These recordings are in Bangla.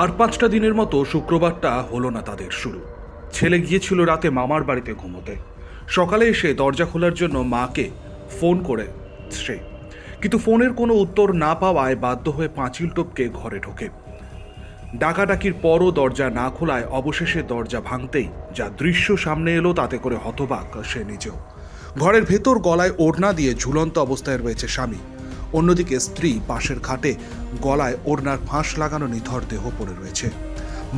আর পাঁচটা দিনের মতো শুক্রবারটা হলো না তাদের শুরু। ছেলে গিয়েছিল রাতে মামার বাড়িতে ঘুমোতে। সকালে এসে দরজা খোলার জন্য মাকে ফোন করে সে। কিন্তু ফোনের কোনো উত্তর না পাওয়ায় বাধ্য হয়ে পাঁচিল টপকে ঘরে ঢোকে। ডাকাডাকির পরও দরজা না খোলায় অবশেষে দরজা ভাঙতেই যা দৃশ্য সামনে এলো তাতে করে হতবাক সে নিজেও। ঘরের ভেতর গলায় ওড়না দিয়ে ঝুলন্ত অবস্থায় রয়েছে স্বামী। অন্যদিকে স্ত্রী পাশের খাটে গলায় ওড়নার ফাঁস লাগানো নিথর দেহ পড়ে রয়েছে।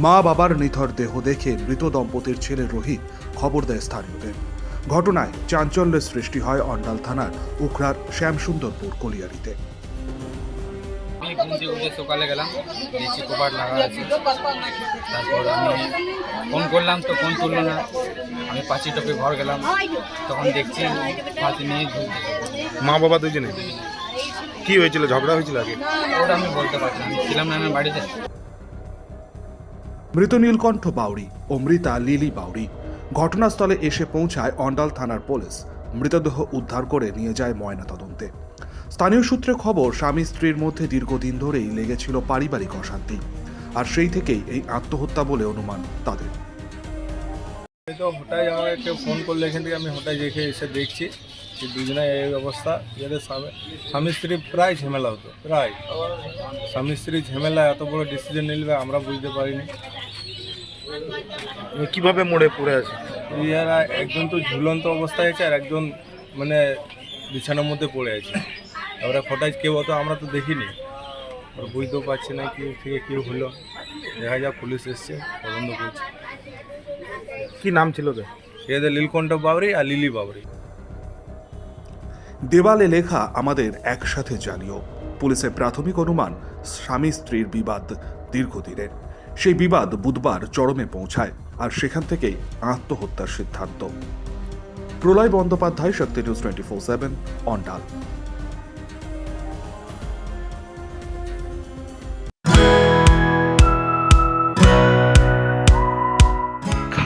মা বাবার নিথর দেহ দেখে মৃত দম্পতির ছেলে রোহিত খবর দেয় স্থানীয়দের। ঘটনায় চাঞ্চল্যের সৃষ্টি হয় অন্ডাল থানার উখড়ার শ্যামসুন্দরপুর কলিয়ারিতে। আমি ঘুম থেকে উঠে সকালে গেলাম দেখছি কপাট লাগা আছে। তারপর আমি ফোন করলাম তো ফোন তুললো না। আমি পাঁচি টপে ঘর গেলাম তখন দেখছি হাতে নিয়ে মা বাবা দুজনে। কি হয়েছিল? ঝগড়া হয়েছিল আগে? ওটা আমি বলতে পারছি না। ছিলাম না আমার বাড়িতে। মৃত নীলকণ্ঠ বাউরি ও মৃতা লিলি বাউরি ঘটনাস্থলে এসে পৌঁছায় অন্ডাল থানার পুলিশ। মৃতদেহ উদ্ধার করে নিয়ে যায় ময়নাতদন্তে। স্থানীয় সূত্রে খবর স্বামী স্ত্রীর মধ্যে দীর্ঘদিন ধরেই লেগেছিল পারিবারিক অশান্তি। আর সেই থেকেই এই আত্মহত্যা বলে অনুমান তাদের। এই তো হঠাৎ আমাকে কেউ ফোন করলে এখান থেকে আমি হঠাৎ দেখে এসে দেখছি যে দুজনে এই অবস্থা এদের স্বামী স্ত্রী প্রায় ঝামেলা হতো প্রায়। স্বামী স্ত্রী ঝামেলা এত বড় ডিসিশন নিলবে আমরা বুঝতে পারিনি। কীভাবে মোড়ে পড়ে আছে? ইয়ারা একজন তো ঝুলন্ত অবস্থায় আছে আর একজন মানে বিছানার মধ্যে পড়ে আছে। এবারে হঠাৎ কেউ অত আমরা তো দেখিনি। বুঝতেও পারছি না কি থেকে কী হলো। দেখা যাক পুলিশ এসছে তদন্ত করছে। কি নাম ছিল এদের লীলকণ্ঠ বাবরি আর লিলি বাবরি। দেওয়ালে লেখা আমাদের একসাথে জানিও পুলিশের প্রাথমিক অনুমান স্বামী স্ত্রীর বিবাদ দীর্ঘদিনের। সেই বিবাদ বুধবার চরমে পৌঁছায় আর সেখান থেকেই আত্মহত্যার সিদ্ধান্ত। Pralay Bandyopadhyay Shakti news twenty four seven Andal.